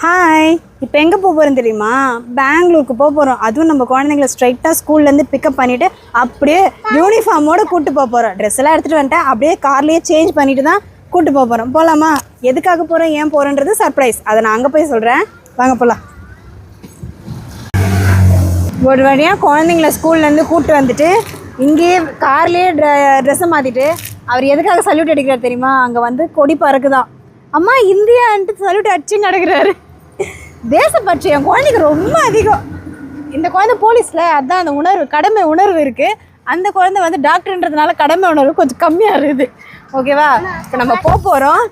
Hi இப்போ எங்கே போக போகிறோம் தெரியுமா? பெங்களூருக்கு போக போகிறோம் அதுவும் நம்ம குழந்தைங்கள ஸ்ட்ரைட்டாக ஸ்கூல்லேருந்து பிக்கப் பண்ணிவிட்டு அப்படியே யூனிஃபார்மோடு கூப்பிட்டு போக போகிறோம் ட்ரெஸ் எல்லாம் எடுத்துகிட்டு வந்துட்டேன். அப்படியே கார்லேயே சேஞ்ச் பண்ணிட்டு தான் கூப்பிட்டு போக போகிறோம் போகலாமா எதுக்காக போகிறோம் ஏன் போகிறோன்றது சர்ப்ரைஸ் அதை நான் அங்கே போய் சொல்கிறேன் வாங்க போகலாம் ஒரு வழியாக குழந்தைங்கள ஸ்கூல்லேருந்து கூப்பிட்டு வந்துட்டு இங்கேயே கார்லேயே ட்ரெ ட்ரெஸ்ஸை மாற்றிட்டு அவர் எதுக்காக சல்யூட் அடிக்கிறார் தெரியுமா? அங்கே வந்து கொடி பறக்குதான். அம்மா இந்தியான்ட்டு சல்யூட் அடிச்சு நடக்கிறாரு. தேசப்பற்று என் குழந்தைக்கு ரொம்ப அதிகம். இந்த குழந்தை போலீஸில் அதான் அந்த உணர்வு கடமை உணர்வு இருக்குது அந்த குழந்தை வந்து டாக்டர்ன்றதுனால கடமை உணர்வு கொஞ்சம் கம்மியாக இருக்குது. ஓகேவா இப்போ நம்ம போக போகிறோம்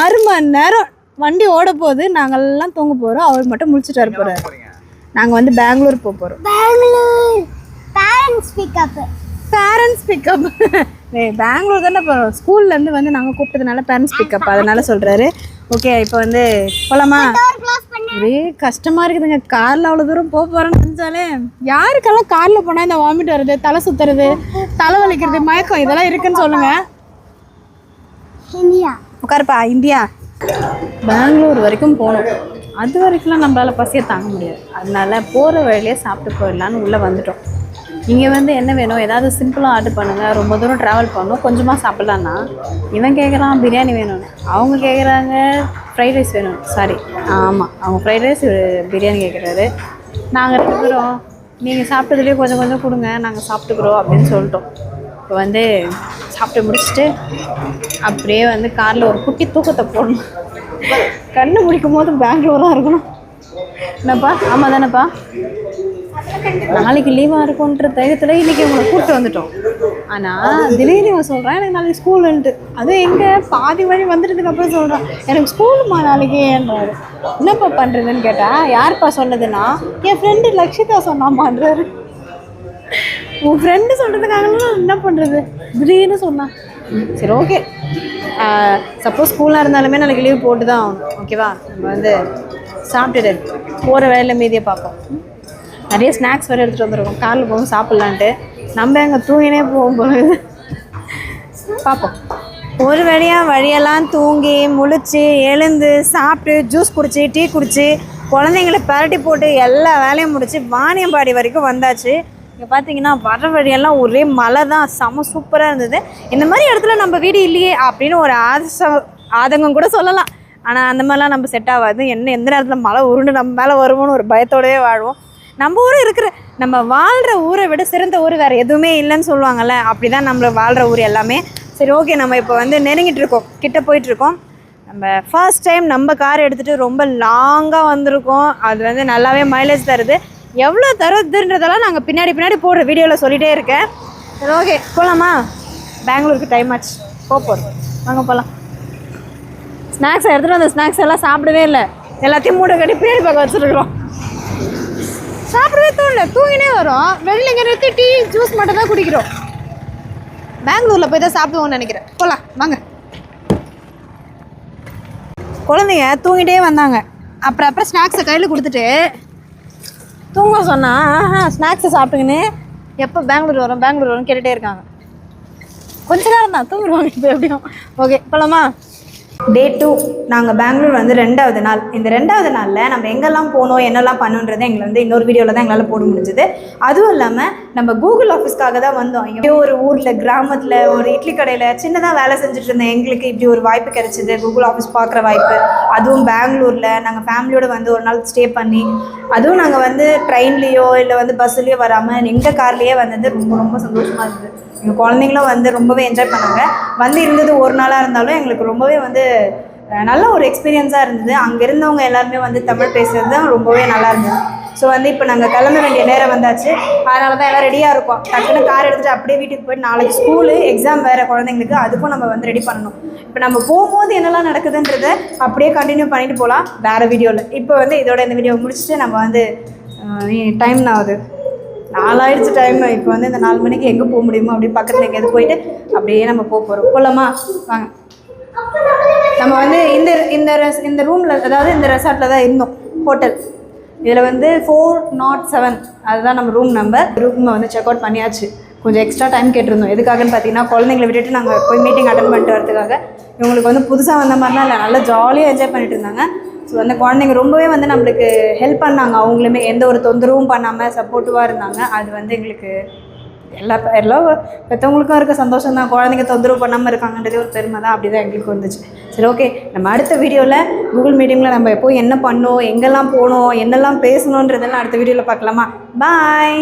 ஆறு மணி நேரம் வண்டி ஓட போகுது. நாங்கள்லாம் தூங்க போகிறோம் அவர் மட்டும் முடிச்சுட்டு வர போகிறார் நாங்கள் வந்து பெங்களூர் போக போகிறோம் Bangalore. Parents pickup parents pickup Bangalore தானே இப்போ ஸ்கூல்லேருந்து வந்து நாங்கள் கூப்பிட்டதுனால பேரண்ட்ஸ் பிக்கப் அதனால சொல்கிறாரு ஓகே இப்போ வந்து போகலாமா ஒரே கஷ்டமாக இருக்குதுங்க. காரில் அவ்வளோ தூரம் போக போகிறோன்னு நினச்சாலே யாருக்கெல்லாம் காரில் போனால் இந்த வாமிட் வருது தலை சுற்றுறது தலை வலிக்கிறது மயக்கம் இதெல்லாம் இருக்குன்னு சொல்லுங்கள் இந்தியா. உட்காருப்பா இந்தியா. பெங்களூர் வரைக்கும் போகணும். அது வரைக்கும்லாம் நம்மளால் பசியை தாங்க முடியாது. அதனால போகிற வழியிலே சாப்பிட்டு போயிடலான்னு உள்ளே வந்துட்டோம். இங்கே வந்து என்ன வேணும்? ஏதாவது சிம்பிளாக ஆர்டர் பண்ணுங்கள் ரொம்ப தூரம் ட்ராவல் பண்ணணும். கொஞ்சமாக சாப்பிட்லான்னா இவன் கேட்குறான் பிரியாணி வேணும்னு. அவங்க கேட்குறாங்க ஃப்ரைட் ரைஸ் வேணும். சாரி ஆமாம் அவங்க ஃப்ரைட் ரைஸ் பிரியாணி கேட்குறாரு நாங்கள் ரெண்டு பேரும் நீங்கள் சாப்பிட்டதுலேயே கொஞ்சம் கொஞ்சம் கொடுங்க நாங்கள் சாப்பிட்டுக்குறோம் அப்படின்னு சொல்லிட்டோம். இப்போ வந்து சாப்பிட்டு முடிச்சுட்டு அப்படியே வந்து காரில் ஒரு குட்டி தூக்கத்தை போடணும். கண்ணு முடிக்கும் போது பெங்களூராக இருக்கணும். என்னப்பா? ஆமாம் தானேப்பா? நாளைக்கு லீவாக இருக்கும்ன்ற தைரியத்தில் இன்றைக்கி உங்களை கூப்பிட்டு வந்துட்டோம். ஆனால் திடீர்னு இவன் சொல்கிறான் எனக்கு நாளைக்கு ஸ்கூலுன்ட்டு அது எங்கே பாதி வழி வந்துட்டதுக்கு அப்புறம் சொல்கிறான் எனக்கு ஸ்கூலுமா நாளைக்கேன்றாரு என்னப்பா பண்ணுறதுன்னு கேட்டால் யார்ப்பா சொன்னதுன்னா என் ஃப்ரெண்டு லக்ஷிதா சொன்னாமான்றாரு உன் ஃப்ரெண்டு சொல்கிறதுக்காகலாம் என்ன பண்ணுறது திடீர்னு சொன்னான். சரி ஓகே சப்போஸ் ஸ்கூலாக இருந்தாலுமே நாளைக்கு லீவ் போட்டு தான் ஆகணும் ஓகேவா நம்ம வந்து சாப்பிட்டுட்டு போகிற வேலையில் மீதியை பார்ப்போம். நிறைய ஸ்நாக்ஸ் வேறு எடுத்துகிட்டு வந்துருக்கோம் காரில் போகும் சாப்பிட்லான்ட்டு. நம்ம எங்கே தூங்கினே போகும் போகுது பார்ப்போம் ஒரு வழியாக வழியெல்லாம் தூங்கி முழிச்சு எழுந்து சாப்பிட்டு ஜூஸ் குடிச்சு டீ குடிச்சு குழந்தைங்கள பரட்டி போட்டு எல்லா வேலையும் முடிச்சு வாணியம்பாடி வரைக்கும் வந்தாச்சு. இங்கே பார்த்தீங்கன்னா வர வழியெல்லாம் ஒரே மழை தான் செம சூப்பராக இருந்தது. இந்த மாதிரி இடத்துல நம்ம வீடு இல்லையே அப்படின்னு ஒரு ஆசை ஆதங்கம் கூட சொல்லலாம். ஆனால் அந்த மாதிரிலாம் நம்ம செட் ஆகாது. என்ன எந்த நேரத்தில் மழை உருண்டு நம்ம மேலே வருவோம்னு ஒரு பயத்தோடவே வாழ்வோம். நம்ம ஊரும் இருக்கிற நம்ம வாழ்கிற ஊரை விட சிறந்த ஊர் வேறு எதுவுமே இல்லைன்னு சொல்லுவாங்கல்ல அப்படி தான் நம்மள வாழ்கிற ஊர் எல்லாமே. சரி ஓகே நம்ம இப்போ வந்து நெருங்கிட்டு இருக்கோம். கிட்ட போயிட்டுருக்கோம் நம்ம ஃபர்ஸ்ட் டைம் நம்ம கார் எடுத்துகிட்டு ரொம்ப லாங்காக வந்திருக்கோம். அது வந்து நல்லாவே மைலேஜ் தருது. எவ்வளோ தருதுன்றதெல்லாம் நாங்கள் பின்னாடி பின்னாடி போடுற வீடியோவில் சொல்லிகிட்டே இருக்கேன். சரி ஓகே போகலாமா பெங்களூருக்கு டைம் ஆச்சு. போக போகிறோம் வாங்க போகலாம் ஸ்நாக்ஸ் எடுத்துகிட்டு வந்த ஸ்நாக்ஸ் எல்லாம் சாப்பிடவே இல்லை. எல்லாத்தையும் மூட கட்டி பின்னாடி பக்கம் வச்சுருக்குறோம். சாப்பிடவே தோணல. தூங்கினே வரும். வெளியில் இங்கே நிறுத்தி டீ ஜூஸ் மட்டும் தான் குடிக்கிறோம். பெங்களூரில் போய் தான் சாப்பிடுவோம்னு நினைக்கிறேன். போகலாம் வாங்க. குழந்தைங்க தூங்கிட்டே வந்தாங்க. அப்புறம் அப்புறம் ஸ்நாக்ஸை கையில் கொடுத்துட்டு தூங்க சொன்னால் ஆஹா ஸ்நாக்ஸை சாப்பிட்டுங்கன்னு எப்போ பெங்களூர் வரும் பெங்களூர் வரோம் கேட்டுகிட்டே இருக்காங்க. கொஞ்ச நேரம் தான் தூங்கிடுவாங்க இப்போ எப்படியும். ஓகே போகலாமா டே டூ நாங்கள் பெங்களூர் வந்து ரெண்டாவது நாள். இந்த ரெண்டாவது நாளில் நம்ம எங்கெல்லாம் போனோம் என்னெல்லாம் பண்ணுன்றதை எங்களை வந்து இன்னொரு வீடியோவில் தான் எங்களால் போட முடிஞ்சது. அதுவும் இல்லாமல் நம்ம கூகுள் ஆஃபீஸ்க்காக தான் வந்தோம். எங்கேயோ ஒரு ஊரில் கிராமத்தில் ஒரு இட்லி கடையில் சின்னதாக வேலை செஞ்சுட்டு இருந்தேன் எங்களுக்கு இப்படி ஒரு வாய்ப்பு கிடைச்சிது. கூகுள் ஆஃபீஸ் பார்க்குற வாய்ப்பு. அதுவும் பெங்களூரில் நாங்கள் ஃபேமிலியோடு வந்து ஒரு நாள் ஸ்டே பண்ணி அதுவும் நாங்கள் வந்து ட்ரெயின்லேயோ இல்லை வந்து பஸ்ஸுலேயோ வராமல் எங்கள் கார்லேயே வந்தது ரொம்ப ரொம்ப சந்தோஷமாக இருந்தது. எங்கள் குழந்தைங்களும் வந்து ரொம்பவே என்ஜாய் பண்ணாங்க. வந்து இருந்தது ஒரு நாளாக இருந்தாலும் எங்களுக்கு ரொம்பவே வந்து நல்ல ஒரு எக்ஸ்பீரியன்ஸாக இருந்தது. அங்கே இருந்தவங்க எல்லாருமே வந்து தமிழ் பேசுறது தான் ரொம்பவே நல்லா இருந்தது. ஸோ வந்து இப்போ நாங்கள் கிளம்ப வேண்டிய நேரம் வந்தாச்சு. அதனால தான் எல்லாம் ரெடியாக இருக்கோம். டக்குன்னு கார் எடுத்துகிட்டு அப்படியே வீட்டுக்கு போயிட்டு நாளைக்கு ஸ்கூலு எக்ஸாம் வேறு குழந்தைங்களுக்கு அதுக்கும் நம்ம வந்து ரெடி பண்ணணும். இப்போ நம்ம போகும்போது என்னெல்லாம் நடக்குதுன்றதை அப்படியே கண்டினியூ பண்ணிட்டு போகலாம் வேறு வீடியோவில் இப்போ வந்து இதோட இந்த வீடியோ முடிச்சுட்டு நம்ம வந்து டைம் ஆகுது நாலாயிடுச்சு டைம் இப்போ வந்து இந்த நாலு மணிக்கு எங்கே போக முடியுமோ அப்படியே பக்கத்தில் எங்கேயாவது போயிட்டு அப்படியே நம்ம போக போகிறோம் போகலாமா வாங்க. நம்ம வந்து இந்த இந்த ரெஸ் இந்த ரூமில் அதாவது இந்த ரெசார்ட்டில் தான் இருந்தோம். ஹோட்டல் இதில் வந்து ஃபோர் நாட் செவன் அதுதான் நம்ம ரூம் நம்பர் ரூமை வந்து செக் அவுட் பண்ணியாச்சு. கொஞ்சம் எக்ஸ்ட்ரா டைம் கேட்டிருந்தோம். எதுக்காகன்னு பார்த்தீங்கன்னா குழந்தைங்களை விட்டுட்டு நாங்கள் போய் மீட்டிங் அட்டன் பண்ணிட்டு வரதுக்காக இவங்களுக்கு வந்து புதுசாக வந்த மாதிரிலாம் இல்லை. நல்லா ஜாலியாக என்ஜாய் பண்ணிட்டு இருந்தாங்க. ஸோ அந்த குழந்தைங்க ரொம்பவே வந்து நம்மளுக்கு ஹெல்ப் பண்ணாங்க. அவங்களுமே எந்த ஒரு தொந்தரவும் பண்ணாமல் சப்போர்ட்டிவாக இருந்தாங்க. அது வந்து எங்களுக்கு எல்லா எல்லா பெற்றவங்களுக்கும் இருக்க சந்தோஷம் தான். குழந்தைங்க தொந்தரவு பண்ணாமல் இருக்காங்கன்றதே ஒரு பெருமை தான். அப்படி தான் எங்களுக்கு வந்துச்சு. சரி ஓகே நம்ம அடுத்த வீடியோவில் கூகுள் மீட்டிங்கில் நம்ம எப்போ என்ன பண்ணோம் எங்கெல்லாம் போனோம் என்னெல்லாம் பேசணுன்றதெல்லாம் அடுத்த வீடியோவில் பார்க்கலாமா? பாய்